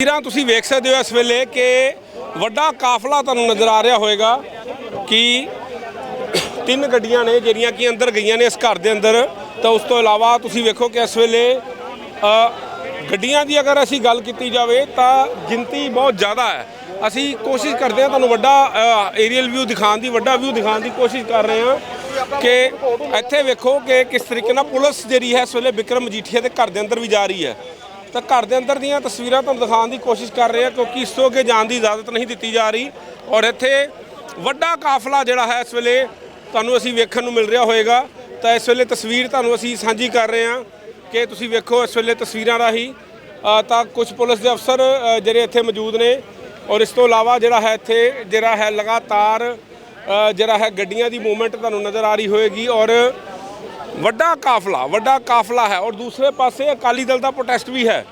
ਤਸਵੀਰਾਂ ਤੁਸੀਂ ਵੇਖ ਸਕਦੇ ਹੋ ਇਸ ਵੇਲੇ ਕਿ ਵੱਡਾ ਕਾਫਲਾ ਤੁਹਾਨੂੰ ਨਜ਼ਰ ਆ ਰਿਹਾ ਹੋਵੇਗਾ ਕਿ ਤਿੰਨ ਗੱਡੀਆਂ ਨੇ ਜਿਹੜੀਆਂ ਕਿ ਅੰਦਰ ਗਈਆਂ ਨੇ ਇਸ ਘਰ ਦੇ ਅੰਦਰ। ਤਾਂ ਉਸ ਤੋਂ ਇਲਾਵਾ ਤੁਸੀਂ ਵੇਖੋ ਕਿ ਇਸ ਵੇਲੇ ਗੱਡੀਆਂ ਦੀ ਅਗਰ ਅਸੀਂ ਗੱਲ ਕੀਤੀ ਜਾਵੇ ਤਾਂ ਗਿਣਤੀ ਬਹੁਤ ਜ਼ਿਆਦਾ ਹੈ। ਅਸੀਂ ਕੋਸ਼ਿਸ਼ ਕਰਦੇ ਹਾਂ ਤੁਹਾਨੂੰ ਵੱਡਾ ਏਰੀਅਲ ਵਿਊ ਦਿਖਾਉਣ ਦੀ, ਵੱਡਾ ਵਿਊ ਦਿਖਾਉਣ ਦੀ ਕੋਸ਼ਿਸ਼ ਕਰ ਰਹੇ ਹਾਂ ਕਿ ਇੱਥੇ ਵੇਖੋ ਕਿ ਕਿਸ ਤਰੀਕੇ ਨਾਲ ਪੁਲਿਸ ਜਿਹੜੀ ਹੈ ਇਸ ਵੇਲੇ ਵਿਕਰਮ ਮਜੀਠੀਆ ਦੇ ਘਰ ਦੇ ਅੰਦਰ ਵੀ ਜਾ ਰਹੀ ਹੈ। ਤਾਂ ਘਰ ਦੇ ਅੰਦਰ ਦੀਆਂ ਤਸਵੀਰਾਂ ਤੁਹਾਨੂੰ ਦਿਖਾਉਣ ਦੀ ਕੋਸ਼ਿਸ਼ ਕਰ ਰਹੇ ਹਾਂ, ਕਿਉਂਕਿ ਇਸ ਤੋਂ ਅੱਗੇ ਜਾਣ ਦੀ ਇਜਾਜ਼ਤ ਨਹੀਂ ਦਿੱਤੀ ਜਾ ਰਹੀ। ਔਰ ਇੱਥੇ ਵੱਡਾ ਕਾਫਲਾ ਜਿਹੜਾ ਹੈ ਇਸ ਵੇਲੇ ਤੁਹਾਨੂੰ ਅਸੀਂ ਵੇਖਣ ਨੂੰ ਮਿਲ ਰਿਹਾ ਹੋਵੇਗਾ। ਤਾਂ ਇਸ ਵੇਲੇ ਤਸਵੀਰ ਤੁਹਾਨੂੰ ਅਸੀਂ ਸਾਂਝੀ ਕਰ ਰਹੇ ਹਾਂ ਕਿ ਤੁਸੀਂ ਵੇਖੋ ਇਸ ਵੇਲੇ ਤਸਵੀਰਾਂ ਰਾਹੀਂ। ਤਾਂ ਕੁਝ ਪੁਲਿਸ ਦੇ ਅਫਸਰ ਜਿਹੜੇ ਇੱਥੇ ਮੌਜੂਦ ਨੇ। ਔਰ ਇਸ ਤੋਂ ਇਲਾਵਾ ਜਿਹੜਾ ਹੈ ਇੱਥੇ, ਜਿਹੜਾ ਹੈ ਲਗਾਤਾਰ ਜਿਹੜਾ ਹੈ ਗੱਡੀਆਂ ਦੀ ਮੂਵਮੈਂਟ ਤੁਹਾਨੂੰ ਨਜ਼ਰ ਆ ਰਹੀ ਹੋਏਗੀ ਔਰ ਵੱਡਾ ਕਾਫਲਾ ਵੱਡਾ ਕਾਫਲਾ ਹੈ ਔਰ ਦੂਸਰੇ ਪਾਸੇ ਅਕਾਲੀ ਦਲ ਦਾ ਪ੍ਰੋਟੈਸਟ ਵੀ ਹੈ।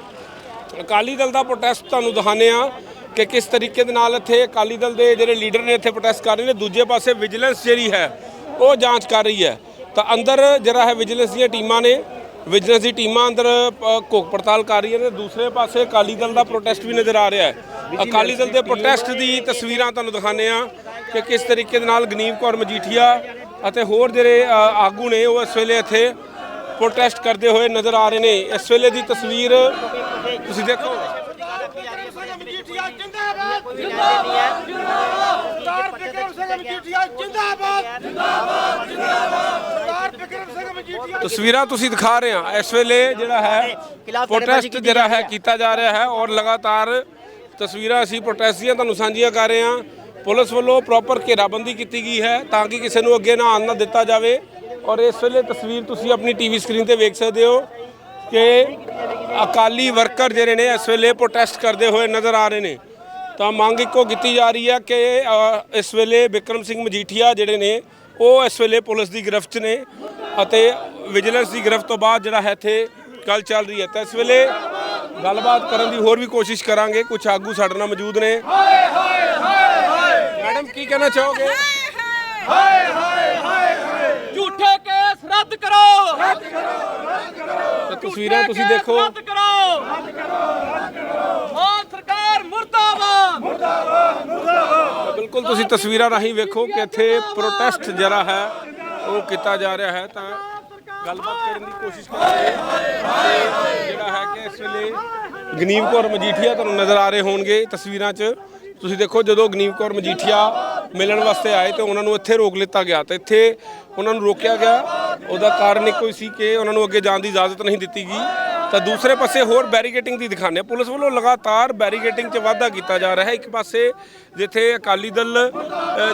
ਅਕਾਲੀ ਦਲ ਦਾ ਪ੍ਰੋਟੈਸਟ ਤੁਹਾਨੂੰ ਦਿਖਾਉਂਦੇ ਆ ਕਿ ਕਿਸ ਤਰੀਕੇ ਦੇ ਨਾਲ ਇੱਥੇ ਅਕਾਲੀ ਦਲ ਦੇ ਜਿਹੜੇ ਲੀਡਰ ਨੇ ਇੱਥੇ ਪ੍ਰੋਟੈਸਟ ਕਰ ਰਹੇ ਨੇ। ਦੂਜੇ ਪਾਸੇ ਵਿਜੀਲੈਂਸ ਜਿਹੜੀ ਹੈ ਉਹ ਜਾਂਚ ਕਰ ਰਹੀ ਹੈ। ਤਾਂ ਅੰਦਰ ਜਿਹੜਾ ਹੈ ਵਿਜੀਲੈਂਸ ਦੀਆਂ ਟੀਮਾਂ ਨੇ ਵਿਜੀਲੈਂਸ ਦੀ ਟੀਮਾਂ ਅੰਦਰ ਘੋਖ ਪੜਤਾਲ ਕਰ ਰਹੀਆਂ ਨੇ। ਦੂਸਰੇ ਪਾਸੇ ਅਕਾਲੀ ਦਲ ਦਾ ਪ੍ਰੋਟੈਸਟ ਵੀ ਨਜ਼ਰ ਆ ਰਿਹਾ ਹੈ। ਅਕਾਲੀ ਦਲ ਦੇ ਪ੍ਰੋਟੈਸਟ ਦੀ ਤਸਵੀਰਾਂ ਤੁਹਾਨੂੰ ਦਿਖਾਉਂਦੇ ਆ ਕਿ ਕਿਸ ਤਰੀਕੇ ਦੇ ਨਾਲ ਗਨੀਮ ਕੌਰ ਮਜੀਠੀਆ ਅਤੇ ਹੋਰ ਜਿਹੜੇ ਆਗੂ ਨੇ ਉਹ ਇਸ ਵੇਲੇ ਇੱਥੇ ਪ੍ਰੋਟੈਸਟ ਕਰਦੇ ਹੋਏ ਨਜ਼ਰ ਆ ਰਹੇ ਨੇ। ਇਸ ਵੇਲੇ ਦੀ ਤਸਵੀਰ ਤੁਸੀਂ ਦੇਖੋ। ਜਿੰਦਾਬਾਦ ਜਿੰਦਾਬਾਦ ਬਿਕਰਮ ਸਿੰਘ ਮਜੀਠੀਆ ਜਿੰਦਾਬਾਦ ਜਿੰਦਾਬਾਦ ਜਿੰਦਾਬਾਦ ਬਿਕਰਮ ਸਿੰਘ ਮਜੀਠੀਆ ਤਸਵੀਰਾਂ ਤੁਸੀਂ ਦਿਖਾ ਰਹੇ ਆ ਇਸ ਵੇਲੇ ਜਿਹੜਾ ਹੈ ਪ੍ਰੋਟੈਸਟ ਜਿਹੜਾ ਹੈ ਕੀਤਾ ਜਾ ਰਿਹਾ ਹੈ ਔਰ ਲਗਾਤਾਰ ਤਸਵੀਰਾਂ ਅਸੀਂ ਪ੍ਰੋਟੈਸਟ ਦੀਆਂ ਤੁਹਾਨੂੰ ਸਾਂਝੀਆਂ ਕਰ ਰਹੇ ਹਾਂ। ਪੁਲਿਸ ਵੱਲੋਂ ਪ੍ਰੋਪਰ ਘੇਰਾਬੰਦੀ ਕੀਤੀ ਗਈ ਹੈ ਤਾਂ ਕਿ ਕਿਸੇ ਨੂੰ ਅੱਗੇ ਨਾ ਆਉਣ ਨਾ ਦਿੱਤਾ ਜਾਵੇ। ਔਰ ਇਸ ਵੇਲੇ ਤਸਵੀਰ ਤੁਸੀਂ ਆਪਣੀ ਟੀਵੀ ਸਕਰੀਨ ਤੇ ਵੇਖ ਸਕਦੇ ਹੋ ਕਿ ਅਕਾਲੀ ਵਰਕਰ ਜਿਹੜੇ ਨੇ ਇਸ ਵੇਲੇ ਪ੍ਰੋਟੈਸਟ ਕਰਦੇ ਹੋਏ ਨਜ਼ਰ ਆ ਰਹੇ ਨੇ। ਤਾਂ ਮੰਗ ਇੱਕੋ ਕੀਤੀ ਜਾ ਰਹੀ ਹੈ ਕਿ ਇਸ ਵੇਲੇ ਵਿਕਰਮ ਸਿੰਘ ਮਜੀਠੀਆ ਜਿਹੜੇ ਨੇ, ਉਹ ਇਸ ਵੇਲੇ ਪੁਲਿਸ ਦੀ ਗ੍ਰਿਫਤ 'ਚ ਨੇ ਅਤੇ ਵਿਜੀਲੈਂਸ ਦੀ ਗ੍ਰਿਫਤ ਤੋਂ ਬਾਅਦ ਜਿਹੜਾ ਹੈ ਇੱਥੇ ਗੱਲ ਚੱਲ ਰਹੀ ਹੈ। ਤਾਂ ਇਸ ਵੇਲੇ ਗੱਲਬਾਤ ਕਰਨ ਦੀ ਹੋਰ ਵੀ ਕੋਸ਼ਿਸ਼ ਕਰਾਂਗੇ। ਕੁਝ ਆਗੂ ਸਾਡੇ ਨਾਲ ਮੌਜੂਦ ਨੇ। ਮੈਡਮ ਕੀ ਕਹਿਣਾ ਚਾਹੋਗੇ? ਝੂਠੇ ਕੇਸ ਰੱਦ ਕਰੋ। ਤਾਂ ਤਸਵੀਰਾਂ ਤੁਸੀਂ ਦੇਖੋ। ਰੱਦ ਕਰੋ। ਮਾਨ ਸਰਕਾਰ ਮੁਰਦਾਬਾਦ। ਬਿਲਕੁਲ ਤੁਸੀਂ ਤਸਵੀਰਾਂ ਰਾਹੀਂ ਵੇਖੋ ਕਿ ਇੱਥੇ ਪ੍ਰੋਟੈਸਟ ਜਿਹੜਾ ਹੈ ਉਹ ਕੀਤਾ ਜਾ ਰਿਹਾ ਹੈ ਤਾਂ ਗੱਲਬਾਤ ਕਰਨ ਦੀ ਕੋਸ਼ਿਸ਼ ਕਰਾਂਗੇ ਤੇ ਜਿਹੜਾ ਹੈ ਕਿ ਇਸ ਵੇਲੇ ਗਨੀਮ ਕੌਰ ਮਜੀਠੀਆ ਤੁਹਾਨੂੰ ਨਜ਼ਰ ਆ ਰਹੇ ਹੋਣਗੇ ਤਸਵੀਰਾਂ 'ਚ। ਤੁਸੀਂ ਦੇਖੋ ਜਦੋਂ ਗਨੀਮ ਕੌਰ ਮਜੀਠੀਆ ਮਿਲਣ ਵਾਸਤੇ ਆਏ ਤੇ ਉਹਨਾਂ ਨੂੰ ਇੱਥੇ ਰੋਕ ਲਿੱਤਾ ਗਿਆ ਤੇ ਇੱਥੇ ਉਹਨਾਂ ਨੂੰ ਰੋਕਿਆ ਗਿਆ। ਉਹਦਾ ਕਾਰਨ ਇੱਕੋ ਹੀ ਸੀ ਕਿ ਉਹਨਾਂ ਨੂੰ ਅੱਗੇ ਜਾਣ ਦੀ ਇਜਾਜ਼ਤ ਨਹੀਂ ਦਿੱਤੀ ਗਈ। ਤਾਂ ਦੂਸਰੇ ਪਾਸੇ ਹੋਰ ਬੈਰੀਕੇਟਿੰਗ ਦੀ ਦਿਖਾਣੇ ਪੁਲਿਸ ਵੱਲੋਂ ਲਗਾਤਾਰ ਬੈਰੀਕੇਟਿੰਗ 'ਚ ਵਾਧਾ ਕੀਤਾ ਜਾ ਰਿਹਾ ਹੈ। ਇੱਕ ਪਾਸੇ ਜਿੱਥੇ ਅਕਾਲੀ ਦਲ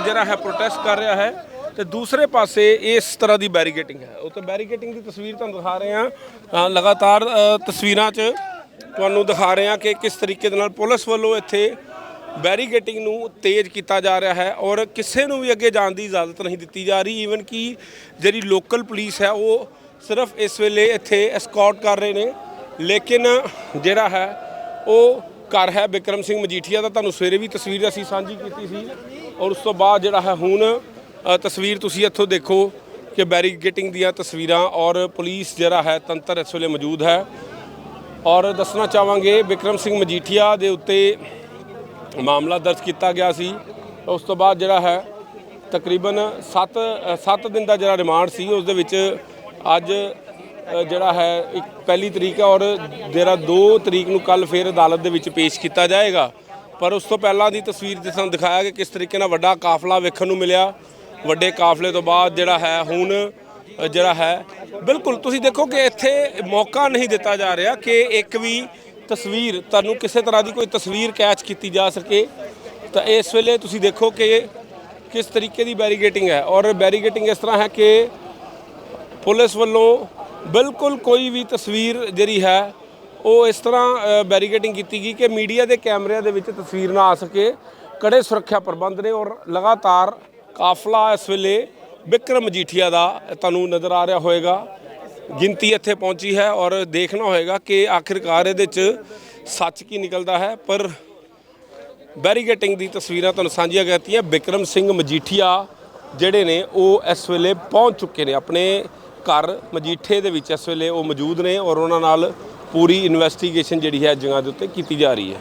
ਜਿਹੜਾ ਹੈ ਪ੍ਰੋਟੈਸਟ ਕਰ ਰਿਹਾ ਹੈ ਤੇ ਦੂਸਰੇ ਪਾਸੇ ਇਸ ਤਰ੍ਹਾਂ ਦੀ ਬੈਰੀਕੇਟਿੰਗ ਹੈ। ਉਹ ਤਾਂ ਬੈਰੀਕੇਟਿੰਗ ਦੀ ਤਸਵੀਰ ਤੁਹਾਨੂੰ ਦਿਖਾ ਰਹੇ ਹਾਂ। ਲਗਾਤਾਰ ਤਸਵੀਰਾਂ 'ਚ ਤੁਹਾਨੂੰ ਦਿਖਾ ਰਹੇ ਹਾਂ ਕਿ ਕਿਸ ਤਰੀਕੇ ਦੇ ਨਾਲ ਪੁਲਿਸ ਵੱਲੋਂ ਇੱਥੇ ਬੈਰੀਕੇਟਿੰਗ ਨੂੰ ਤੇਜ਼ ਕੀਤਾ ਜਾ ਰਿਹਾ ਹੈ ਔਰ ਕਿਸੇ ਨੂੰ ਵੀ ਅੱਗੇ ਜਾਣ ਦੀ ਇਜਾਜ਼ਤ ਨਹੀਂ ਦਿੱਤੀ ਜਾ ਰਹੀ। ਈਵਨ ਕਿ ਜਿਹੜੀ ਲੋਕਲ ਪੁਲਿਸ ਹੈ, ਉਹ ਸਿਰਫ ਇਸ ਵੇਲੇ ਇੱਥੇ ਐਸਕੌਰਟ ਕਰ ਰਹੇ ਨੇ। ਲੇਕਿਨ ਜਿਹੜਾ ਹੈ, ਉਹ ਘਰ ਹੈ ਬਿਕਰਮ ਸਿੰਘ ਮਜੀਠੀਆ ਦਾ। ਤੁਹਾਨੂੰ ਸਵੇਰੇ ਵੀ ਤਸਵੀਰ ਅਸੀਂ ਸਾਂਝੀ ਕੀਤੀ ਸੀ ਔਰ ਉਸ ਤੋਂ ਬਾਅਦ ਜਿਹੜਾ ਹੈ, ਹੁਣ ਤਸਵੀਰ ਤੁਸੀਂ ਇੱਥੋਂ ਦੇਖੋ ਕਿ ਬੈਰੀਕੇਟਿੰਗ ਦੀਆਂ ਤਸਵੀਰਾਂ ਔਰ ਪੁਲਿਸ ਜਿਹੜਾ ਹੈ ਤੰਤਰ ਇਸ ਵੇਲੇ ਮੌਜੂਦ ਹੈ। ਔਰ ਦੱਸਣਾ ਚਾਹਾਂਗੇ ਬਿਕਰਮ ਸਿੰਘ ਮਜੀਠੀਆ ਦੇ ਉੱਤੇ ਮਾਮਲਾ ਦਰਜ ਕੀਤਾ ਗਿਆ ਸੀ। ਉਸ ਤੋਂ ਬਾਅਦ ਜਿਹੜਾ ਹੈ ਤਕਰੀਬਨ 7 7 ਦਿਨ ਦਾ ਜਿਹੜਾ ਰਿਮਾਂਡ ਸੀ, ਉਸ ਦੇ ਵਿੱਚ ਅੱਜ ਜਿਹੜਾ ਹੈ ਇੱਕ ਪਹਿਲੀ ਤਰੀਕ ਹੈ ਔਰ ਜਿਹੜਾ 2 ਤਰੀਕ ਨੂੰ ਕੱਲ ਫੇਰ ਅਦਾਲਤ ਦੇ ਵਿੱਚ ਪੇਸ਼ ਕੀਤਾ ਜਾਏਗਾ। ਪਰ ਉਸ ਤੋਂ ਪਹਿਲਾਂ ਦੀ ਤਸਵੀਰ ਜਿਸ ਸਾਨੂੰ ਦਿਖਾਇਆ ਕਿ ਕਿਸ ਤਰੀਕੇ ਨਾਲ ਵੱਡਾ ਕਾਫਲਾ ਵੇਖਣ ਨੂੰ ਮਿਲਿਆ ਵੱਡੇ ਕਾਫਲੇ ਤੋਂ ਬਾਅਦ ਜਿਹੜਾ ਹੈ, ਹੁਣ ਜਿਹੜਾ ਹੈ, ਬਿਲਕੁਲ, ਤੁਸੀਂ ਦੇਖੋ ਕਿ ਇੱਥੇ ਮੌਕਾ ਨਹੀਂ ਦਿੱਤਾ ਜਾ ਰਿਹਾ ਕਿ ਇੱਕ ਵੀ ਤਸਵੀਰ, ਤੁਹਾਨੂੰ ਕਿਸੇ ਤਰ੍ਹਾਂ ਦੀ ਕੋਈ ਤਸਵੀਰ ਕੈਚ ਕੀਤੀ ਜਾ ਸਕੇ। ਤਾਂ ਇਸ ਵੇਲੇ ਤੁਸੀਂ ਦੇਖੋ ਕਿ ਕਿਸ ਤਰੀਕੇ ਦੀ ਬੈਰੀਗੇਟਿੰਗ ਹੈ ਔਰ ਬੈਰੀਗੇਟਿੰਗ ਇਸ ਤਰ੍ਹਾਂ ਹੈ ਕਿ ਪੁਲਿਸ ਵੱਲੋਂ ਬਿਲਕੁਲ ਕੋਈ ਵੀ ਤਸਵੀਰ ਜਿਹੜੀ ਹੈ, ਉਹ ਇਸ ਤਰ੍ਹਾਂ ਬੈਰੀਗੇਟਿੰਗ ਕੀਤੀ ਗਈ ਕਿ ਮੀਡੀਆ ਦੇ ਕੈਮਰਿਆਂ ਦੇ ਵਿੱਚ ਤਸਵੀਰ ਨਾ ਆ ਸਕੇ। ਕੜੇ ਸੁਰੱਖਿਆ ਪ੍ਰਬੰਧ ਨੇ ਔਰ ਲਗਾਤਾਰ ਕਾਫਲਾ ਇਸ ਵੇਲੇ ਵਿਕਰਮ ਮਜੀਠੀਆ ਦਾ ਤੁਹਾਨੂੰ ਨਜ਼ਰ ਆ ਰਿਹਾ ਹੋਵੇਗਾ। ਗਿਣਤੀ ਇੱਥੇ ਪਹੁੰਚੀ ਹੈ ਔਰ ਦੇਖਣਾ ਹੋਏਗਾ ਕਿ ਆਖਿਰਕਾਰ ਇਹਦੇ 'ਚ ਸੱਚ ਕੀ ਨਿਕਲਦਾ ਹੈ, ਪਰ ਬੈਰੀਗੇਟਿੰਗ ਦੀ ਤਸਵੀਰਾਂ ਤੁਹਾਨੂੰ ਸਾਂਝੀਆਂ ਕਰਤੀਆਂ ਬਿਕਰਮ ਸਿੰਘ ਮਜੀਠੀਆ ਜਿਹੜੇ ਨੇ, ਉਹ ਇਸ ਵੇਲੇ ਪਹੁੰਚ ਚੁੱਕੇ ਨੇ ਆਪਣੇ ਘਰ। ਮਜੀਠੇ ਦੇ ਵਿੱਚ ਇਸ ਵੇਲੇ ਉਹ ਮੌਜੂਦ ਨੇ ਔਰ ਉਹਨਾਂ ਨਾਲ ਪੂਰੀ ਇਨਵੈਸਟੀਗੇਸ਼ਨ ਜਿਹੜੀ ਹੈ ਜਗ੍ਹਾ ਦੇ ਉੱਤੇ ਕੀਤੀ ਜਾ ਰਹੀ ਹੈ।